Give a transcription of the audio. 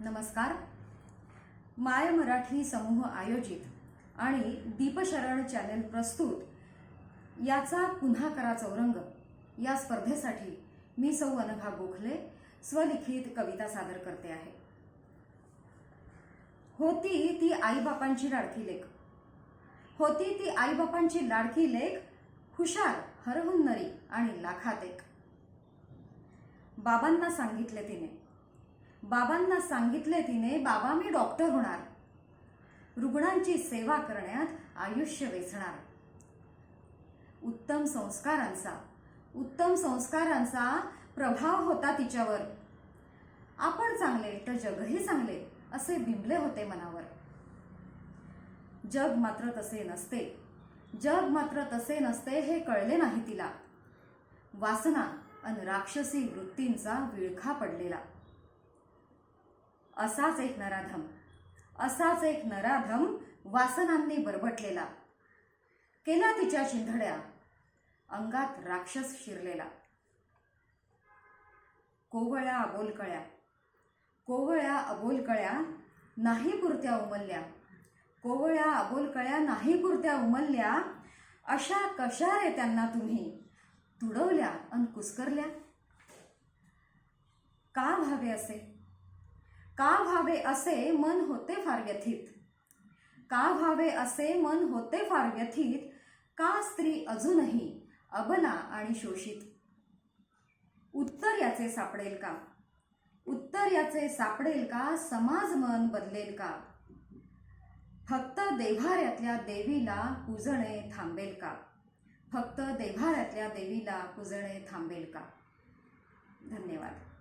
नमस्कार. माय मराठी समूह आयोजित आणि दीपशरण चॅनेल प्रस्तुत याचा पुन्हा करा चौरंग. या स्पर्धेसाठी मी सौ अनघा गोखले स्वलिखित कविता सादर करते आहे. होती ती आईबापांची लाडकी लेख. होती ती आईबापांची लाडकी लेख हुशार हरहुन्नरी आणि लाखात एक बाबांना सांगितले तिने बाबांना सांगितले तिने बाबा मी डॉक्टर होणार. रुग्णांची सेवा करण्यात आयुष्य वेचणार. उत्तम संस्कारांचा उत्तम संस्कारांचा प्रभाव होता तिच्यावर. आपण चांगले तर जगही चांगले असे बिंबले होते मनावर. जग मात्र तसे नसते. जग मात्र तसे नसते हे कळले नाही तिला. वासना अन राक्षसी वृत्तींचा विळखा पडलेला. असाच एक नराधम असाच एक नराधम वासनांनी बरबटलेला. केला तिच्या चिंधड्या अंगात राक्षस शिरलेला. कोवळ्या अबोलकळ्या कोवळ्या अबोलकळ्या नाही पुरत्या उमलल्या. कोवळ्या अबोलकळ्या नाही पुरत्या उमलल्या अशा कशा रे त्यांना तुम्ही तुडवल्या अन कुस्करल्या? का व्हावे असे? का व्हावे असे मन होते फार व्यथित? का व्हावे असे मन होते फार व्यथित? का स्त्री अजूनही अबला आणि शोषित? उत्तर याचे सापडेल का? उत्तर याचे सापडेल का? समाज मन बदलेल का? फक्त देव्हाऱ्यातल्या देवीला पूजणे थांबेल का? फक्त देव्हाऱ्यातल्या देवीला पूजणे थांबेल का? धन्यवाद.